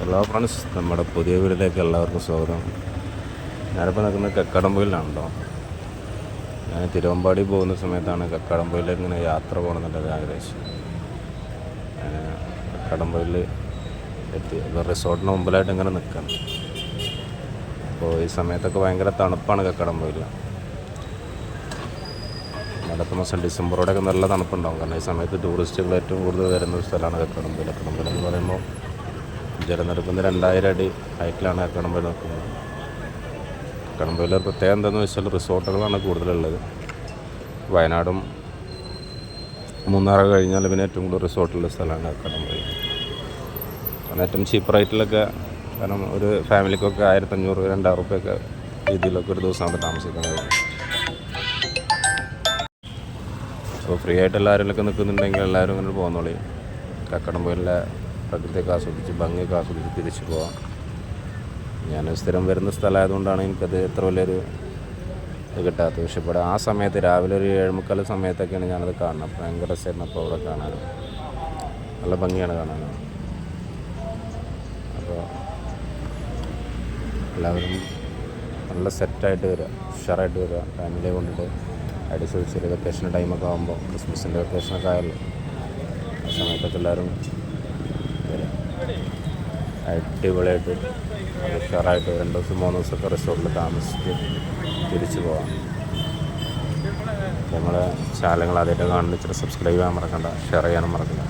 Hello friends നമ്മുടെ പുതിയ വീടിലേക്ക് എല്ലാവർക്കും സ്വാഗതം. ഞാനിപ്പോൾ നിൽക്കുന്നത് കക്കാടംപൊയിലാണ് ഞാൻ തിരുവമ്പാടി പോകുന്ന സമയത്താണ് കക്കാടംപൊയിലേക്ക് ഇങ്ങനെ യാത്ര പോകണമെന്നുള്ളത് ആഗ്രഹിച്ചു ഞാൻ കക്കാടംപൊയിൽ എത്തി. റിസോർട്ടിന് മുമ്പിലായിട്ട് ഇങ്ങനെ നിൽക്കണം. അപ്പോൾ ഈ സമയത്തൊക്കെ ഭയങ്കര തണുപ്പാണ് കക്കാടംപൊയിൽ അടുത്ത മാസം ഡിസംബറോടെയൊക്കെ നല്ല തണുപ്പുണ്ടാവും. കാരണം ഈ സമയത്ത് ടൂറിസ്റ്റുകൾ ഏറ്റവും കൂടുതൽ വരുന്ന ഒരു സ്ഥലമാണ് കക്കാടംപൊയിൽ. കക്കാടംപൊയിൽ എന്ന് പറയുമ്പോൾ ജലനിരപ്പിന് രണ്ടായിരം അടി ഹൈറ്റിലാണ് കക്കാടംപൊയിൽ നിൽക്കുന്നത്. കക്കാടംപൊയിൽ പ്രത്യേകം എന്താണെന്ന് വെച്ചാൽ റിസോർട്ടുകളാണ് കൂടുതലുള്ളത്. വയനാടും മൂന്നാറ് കഴിഞ്ഞാൽ പിന്നെ ഏറ്റവും കൂടുതൽ റിസോർട്ടുള്ള സ്ഥലമാണ് കക്കാടംപൊയിൽ കാരണം ഏറ്റവും ചീപ്പ് റേറ്റിലൊക്കെ കാരണം ഒരു ഫാമിലിക്കൊക്കെ ആയിരത്തഞ്ഞൂറ് രണ്ടായിരം റുപ്യൊക്കെ രീതിയിലൊക്കെ ഒരു ദിവസം അവിടെ താമസിക്കുന്നത് അപ്പോൾ ഫ്രീ ആയിട്ട് എല്ലാവരിലൊക്കെ നിൽക്കുന്നുണ്ടെങ്കിൽ എല്ലാവരും ഇങ്ങനെ പോകുന്നോളി കക്കടംപോയിലെ പ്രകൃതിയൊക്കെ ആസ്വദിച്ച് ഭംഗിയൊക്കെ ആസ്വദിച്ച് തിരിച്ചു പോവാം. ഞാൻ സ്ഥിരം വരുന്ന സ്ഥലമായതുകൊണ്ടാണ് എനിക്കത് എത്ര വലിയൊരു ഇത് കിട്ടാത്തത്. പക്ഷെ ഇവിടെ ആ സമയത്ത് രാവിലെ ഒരു ഏഴുമുക്കാൽ സമയത്തൊക്കെയാണ് ഞാനത് കാണുന്നത്. ഭയങ്കര രസമായിരുന്നു അപ്പോൾ അവിടെ കാണാൻ. നല്ല ഭംഗിയാണ് കാണാൻ. അപ്പോൾ എല്ലാവരും നല്ല സെറ്റായിട്ട് വരിക ഉഷാറായിട്ട് വരിക. ഫാമിലിയെ കൊണ്ടിട്ട് അടിച്ചു ചെറിയ വെക്കേഷൻ ടൈമൊക്കെ ആകുമ്പോൾ ക്രിസ്മസിന്റെ വെക്കേഷനൊക്കെ ആയല്ലോ. ആ സമയത്തൊക്കെ എല്ലാവരും അടിപൊളിയായിട്ട് ഉഷാറായിട്ട് രണ്ട് ദിവസം മൂന്ന് ദിവസമൊക്കെ റിസോർട്ടിൽ താമസിച്ച് തിരിച്ചു പോവാം. നമ്മളെ ചാനലുകൾ ആദ്യമായിട്ട് കാണുന്ന ഇച്ചിരി സബ്സ്ക്രൈബ് ചെയ്യാൻ മറക്കണ്ട ഷെയർ ചെയ്യാനും മറക്കണ്ട.